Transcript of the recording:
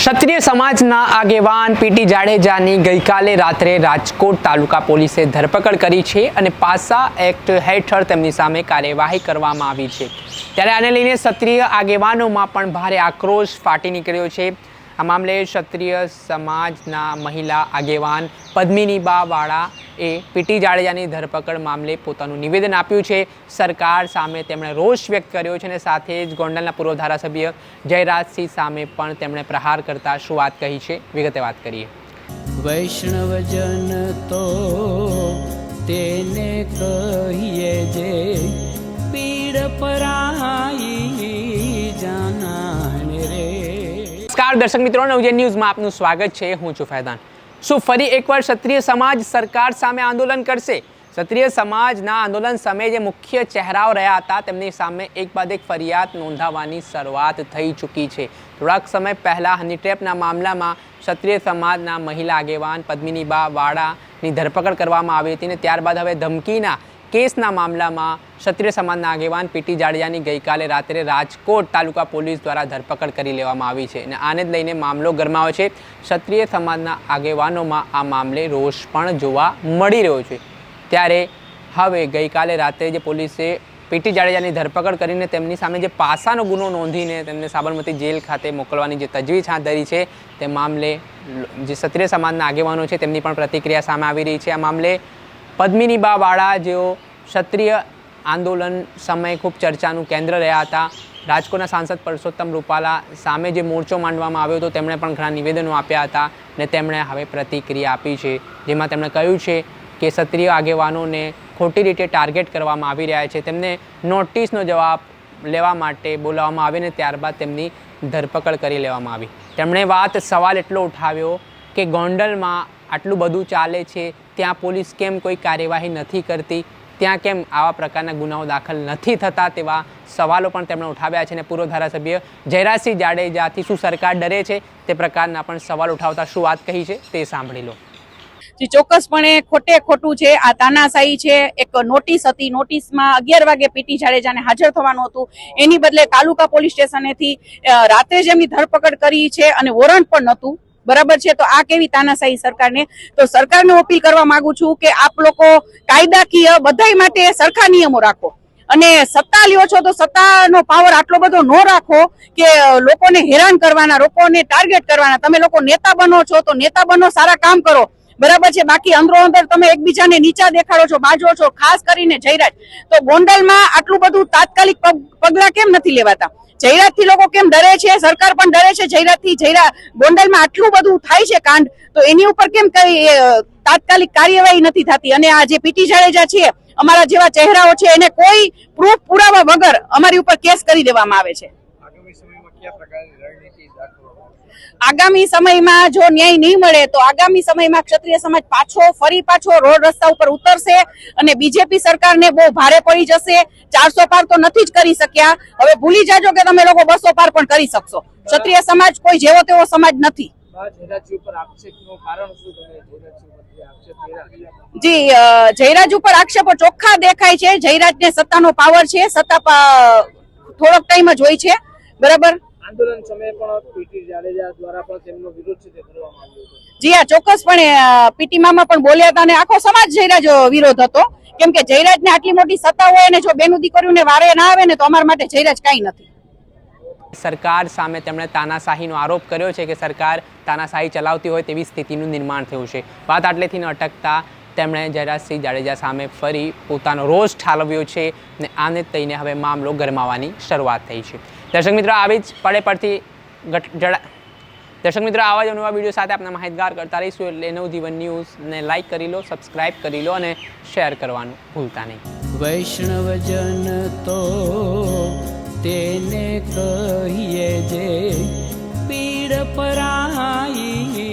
ક્ષત્રિય સમાજના આગેવાન પીટી જાડેજાની ગઈકાલે રાત્રે રાજકોટ તાલુકા પોલીસે ધરપકડ કરી છે અને પાસા એક્ટ હેઠળ તેમની સામે કાર્યવાહી કરવામાં આવી છે. ત્યારે આને લઈને ક્ષત્રિય આગેવાનોમાં પણ ભારે આક્રોશ ફાટી નીકળ્યો છે. આ મામલે ક્ષત્રિય સમાજના મહિલા આગેવાન પદ્મિનીબા વાળા એ પીટી જાડેજાની ધરપકડ મામલે પોતાનું નિવેદન આપ્યું છે. સરકાર સામે તેમણે રોષ વ્યક્ત કર્યો છે અને સાથે જ ગોંડલના પૂર્વ ધારાસભ્ય જયરાજસિંહ સામે પણ તેમણે પ્રહાર કરતા શું વાત કહી છે વિગતે વાત કરીએ. વૈષ્ણવજન તો તેને કહીએ જે પીડ પરાઈ જાના રે. નમસ્કાર દર્શક મિત્રો નવજે ન્યૂઝમાં આપનું સ્વાગત છે. હું છું ફૈદાન શું ફરી એકવાર ક્ષત્રિય સમાજ સરકાર સામે આંદોલન કરશે? ક્ષત્રિય સમાજના આંદોલન સમયે જે મુખ્ય ચહેરાઓ રહ્યા હતા, તેમની સામે એક બાદ એક ફરિયાદ નોંધાવવાની શરૂઆત થઈ ચૂકી છે. થોડાક સમય પહેલાં હનીટ્રેપના મામલામાં ક્ષત્રિય સમાજના મહિલા આગેવાન પદ્મિનીબા વાડાની ધરપકડ કરવામાં આવી હતી અને ત્યારબાદ હવે ધમકીના કેસના મામલામાં ક્ષત્રિય સમાજના આગેવાન પીટી જાડેજાની ગઈકાલે રાત્રે રાજકોટ તાલુકા પોલીસ દ્વારા ધરપકડ કરી લેવામાં આવી છે અને આને જ લઈને મામલો ગરમાયો છે. ક્ષત્રિય સમાજના આગેવાનોમાં આ મામલે રોષ પણ જોવા મળી રહ્યો છે. ત્યારે હવે ગઈકાલે રાત્રે જે પોલીસે પીટી જાડેજાની ધરપકડ કરીને તેમની સામે જે પાસાનો ગુનો નોંધીને તેમને સાબરમતી જેલ ખાતે મોકલવાની જે તજવીજ હાથ ધરી છે, તે મામલે જે ક્ષત્રિય સમાજના આગેવાનો છે, તેમની પણ પ્રતિક્રિયા સામે આવી રહી છે. આ મામલે પદ્મિનીબા વાળા જેઓ ક્ષત્રિય આંદોલન સમયે ખૂબ ચર્ચાનું કેન્દ્ર રહ્યા હતા. રાજકોટના સાંસદ પરસોત્તમ રૂપાલા સામે જે મોરચો માંડવામાં આવ્યો હતો, તેમણે પણ ઘણા નિવેદનો આપ્યા હતા ને તેમણે હવે પ્રતિક્રિયા આપી છે. જેમાં તેમણે કહ્યું છે કે ક્ષત્રિય આગેવાનોને ખોટી રીતે ટાર્ગેટ કરવામાં આવી રહ્યા છે. તેમને નોટિસનો જવાબ લેવા માટે બોલાવવામાં આવે ને ત્યારબાદ તેમની ધરપકડ કરી લેવામાં આવી. તેમણે વાત, સવાલ એટલો ઉઠાવ્યો કે ગોંડલમાં આટલું બધું ચાલે છે, ત્યાં પોલીસ કેમ કોઈ કાર્યવાહી નથી કરતી, ત્યાં કેમ આવા પ્રકારના ગુનાઓ દાખલ નથી થતા તેવા સવાલો પણ તેમણે ઉઠાવ્યા છે અને પૂર્વ ધારાસભ્ય જયરાજસિંહ જાડેજાથી શું સરકાર ડરે છે તે પ્રકારના પણ સવાલ ઉઠાવતા શું વાત કહી છે તે સાંભળી લો. ચોક્કસપણે ખોટે ખોટું છે, આ તાનાશાહી છે, એક નોટિસ હતી, નોટિસમાં અગિયાર વાગે પીટી જાડેજાને હાજર થવાનું હતું. એની બદલે તાલુકા પોલીસ સ્ટેશનેથી રાત્રે જ એમની ધરપકડ કરી છે અને વોરંટ પણ નહોતું. બરાબર છે? તો આ કેવી તાનાશાહી સરકારને? તો સરકારને અપીલ કરવા માંગુ છું કે આપ લોકો કાયદાકીય બધાય માટે સરખા નિયમો રાખો. અને સત્તા લ્યો છો તો સત્તાનો પાવર આટલો બધો ન રાખો કે લોકોને હેરાન કરવાના, લોકોને ટાર્ગેટ કરવાના. તમે લોકો નેતા બનો છો તો નેતા બનો, સારા કામ કરો. બરાબર છે? બાકી અંદરો અંદર તમે એકબીજાને નીચા દેખાડો છો, બાજો છો, ખાસ કરીને જયરાજ. તો ગોંડલમાં આટલું બધું તાત્કાલિક પગ- પગલાં કેમ નથી લેવાતા? જયરાજથી લોકો કેમ ડરે છે? સરકાર પણ ડરે છે જયરાજથી જયરા ગોંડલમાં આટલું બધું થાય છે કાંડ, તો એની ઉપર કેમ કઈ તાત્કાલિક કાર્યવાહી નથી થતી? અને આ જે પીટી જાડેજા છે, અમારા જેવા ચહેરાઓ છે, એને કોઈ પ્રૂફ પુરાવા વગર અમારી ઉપર કેસ કરી દેવામાં આવે છે. આગામી સમયમાં કયા પ્રકારની રણનીતિ દાખવવામાં? આગામી સમયમાં જો ન્યાય નહીં મળે તો આગામી સમયમાં ક્ષત્રિય સમાજ પાછો ફરી પાછો રોડ રસ્તા ઉપર ઉતરશે અને બીજેપી સરકારને બહુ ભારે પડી જશે. ચારસો પાર તો નથી જ કરી શક્યા. હવે ભૂલી જાજો કે તમે લોકો બસો પાર પણ કરી શકશો. ક્ષત્રિય સમાજ કોઈ જેવો તેવો સમાજ નથી. જે જયરાજ ઉપર આક્ષેપો ચોખ્ખા દેખાય છે. જયરાજને સત્તાનો પાવર છે. સત્તા થોડોક ટાઈમ જ હોય છે. બરાબર? આંદોલન સમયે પણ પીટી જાડેજા દ્વારા પણ તેમનો વિરોધ છે તે કરવામાં આવ્યો હતો. જી હા ચોક્કસપણે પીટી મામા પણ બોલ્યા હતા અને આખો સમાજ જયરાજ વિરોધ હતો. કેમ કે જયરાજને આટલી મોટી સત્તા હોય અને જો બેનું દીકરીઓને વારે ના આવે ને તો અમારા માટે જયરાજ કાંઈ નથી. સરકાર સામે તેમણે તાનાશાહીનો આરોપ કર્યો છે કે સરકાર તાનાશાહી ચલાવતી હોય તેવી સ્થિતિનું નિર્માણ થયું છે. વાત આટલેથી ન અટકતા તેમણે જયરાજસિંહ જાડેજા સામે ફરી પોતાનો રોષ ઠાલવ્યો છે ને આને થઈને હવે મામલો ગરમાવાની શરૂઆત થઈ છે. દર્શક મિત્રો, આવી જ પડે પડતી જડા, દર્શક મિત્રો, આવા જ નવા વીડિયો સાથે આપણે માહિતગાર કરતા રહીશું એટલે નવજીવન ન્યૂઝને લાઇક કરી લો સબસ્ક્રાઇબ કરી લો અને શેર કરવાનું ભૂલતા નહીં. વૈષ્ણવજન તો તેને કહીએ જે, પીડ પરાઈ